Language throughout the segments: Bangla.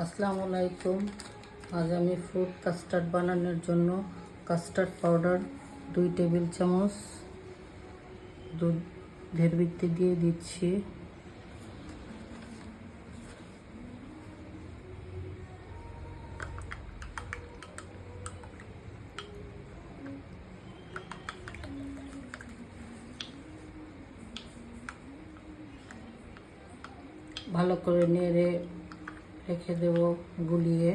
আসসালামু আলাইকুম। আজ আমি ফ্রুট কাস্টার্ড বানানোর জন্য কাস্টার্ড পাউডার, দুই টেবিল চামচ দুধের ভিত্তি দিয়ে দিচ্ছি। ভালো করে নেড়ে রেখে দেব, গুলিয়ে।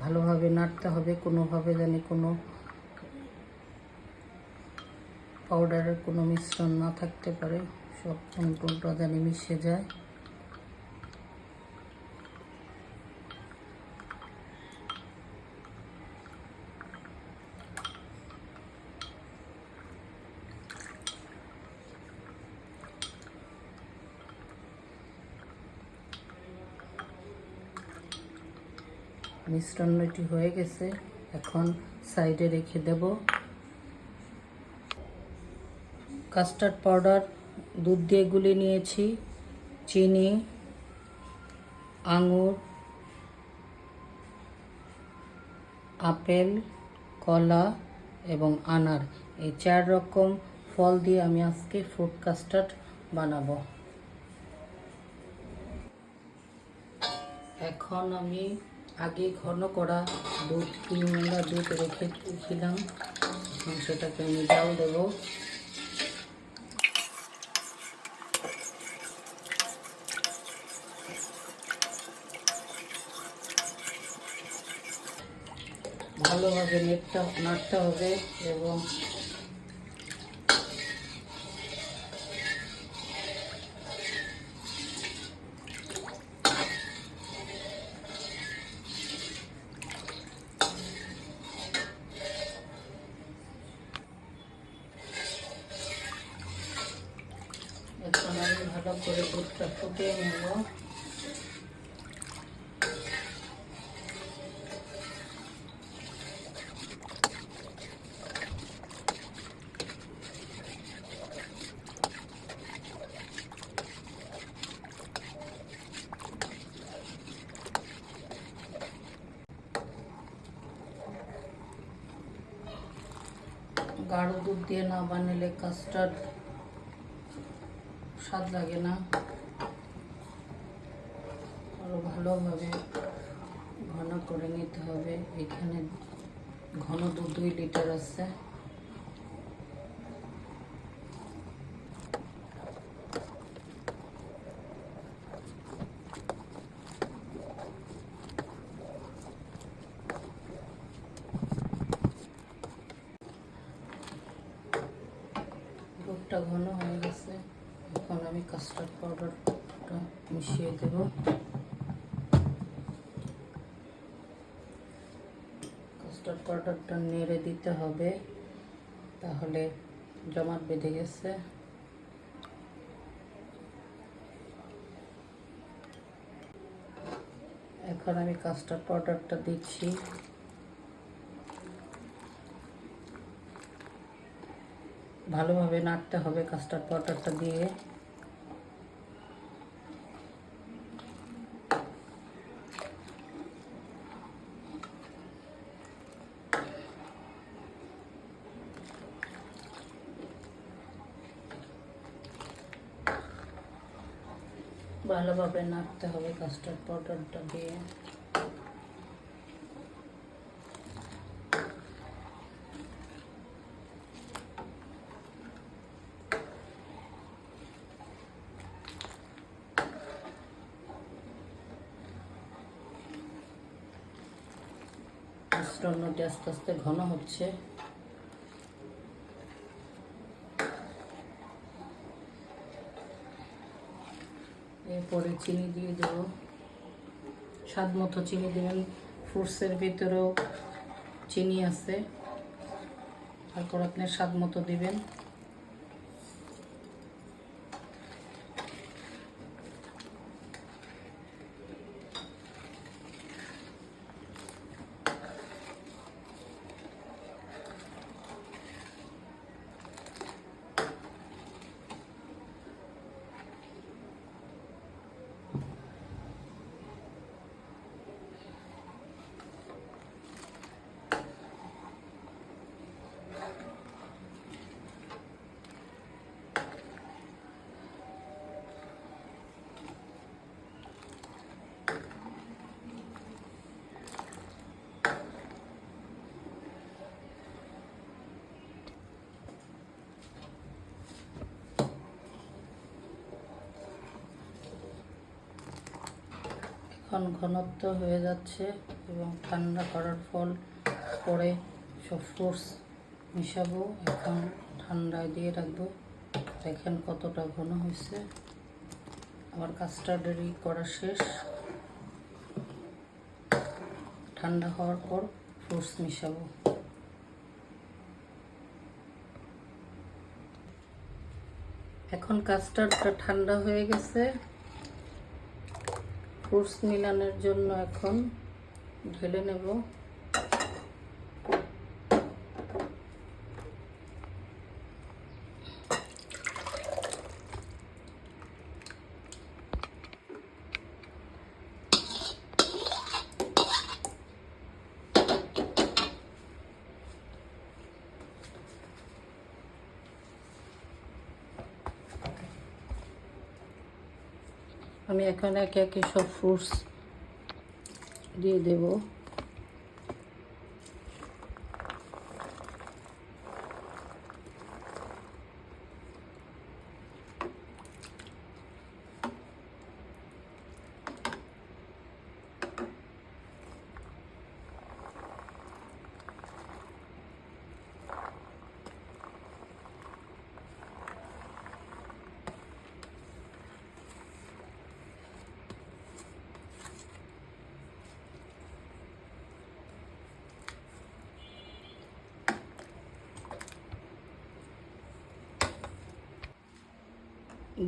ভালোভাবে নাড়তে হবে, কোনোভাবে জানি কোনো পাউডারের কোনো মিশ্রণ না থাকতে পারে। সব সম্পূর্ণটা জানি মিশে যায়। মিশ্রণটি হয়ে গেছে, এখন সাইডে রেখে দেব। কাস্টার্ড পাউডার, দুধ দিয়ে গুলে নিয়েছি, চিনি, আঙুর, আপেল, কলা এবং আনার। এই চার রকম ফল দিয়ে আমি আজকে ফ্রুট কাস্টার্ড বানাবো। এখন আমি আগে ঘন করা দুধ, তিন ঘণ্টা দুধ রেখেছিলাম এখন সেটাকে আমি জাল দেব। ভালোভাবে নেটটা নাড়তে হবে এবং ভালো করে দুধটা ফুটিয়ে নেব গাঢ় দুধ দিয়ে না বানালে কাস্টার্ড স্বাদ লাগে না। আরও ভালোভাবে ঘন করে নিতে হবে। এখানে ঘন দুধ দুই লিটার আছে। ঘন হয়ে গেছে। এখন আমি কাস্টার্ড পাউডারটা মিশিয়ে দেব। কাস্টার্ড পাউডারটা নেড়ে দিতে হবে, তাহলে জমাট বেঁধে গেছে। এখন আমি কাস্টার্ড পাউডারটা দিচ্ছি। ভালোভাবে নাড়তে হবে কাস্টার্ড পাউডারটা দিয়ে। ভালোভাবে নাড়তে হবে কাস্টার্ড পাউডারটা দিয়ে। মিশ্রণটি আস্তে আস্তে ঘন হচ্ছে। এরপরে চিনি দিয়ে দেব। স্বাদ মতো চিনি দেবেন। ফ্রুটসের ভিতরেও চিনি আছে। তারপর আপনার স্বাদ মতো দিবেন। এখন ঘনত্ব হয়ে যাচ্ছে এবং ঠান্ডা করার ফল পরে সব ফ্রুটস মিশাবো। এখন ঠান্ডায় দিয়ে রাখব। দেখেন কতটা ঘন হয়েছে। আমার কাস্টার্ডেরই করা শেষ। ঠান্ডা হওয়ার পর ফ্রুটস মিশাবো। এখন কাস্টার্ডটা ঠান্ডা হয়ে গেছে। ফ্রুটস মিলানোর জন্য এখন ঢেলে নেব। আমি এখন একে একে সব ফ্রুটস দিয়ে দেব।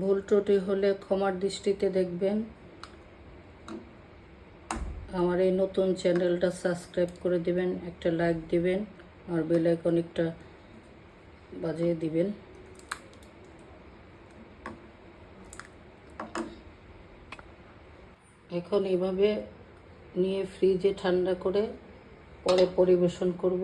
ভুল ত্রুটি হলে ক্ষমার দৃষ্টিতে দেখবেন। আমার এই নতুন চ্যানেলটা সাবস্ক্রাইব করে দিবেন, একটা লাইক দিবেন, আর বেল আইকনিকটা বাজিয়ে দিবেন। এখন এভাবে নিয়ে ফ্রিজে ঠান্ডা করে পরে পরিবেশন করব।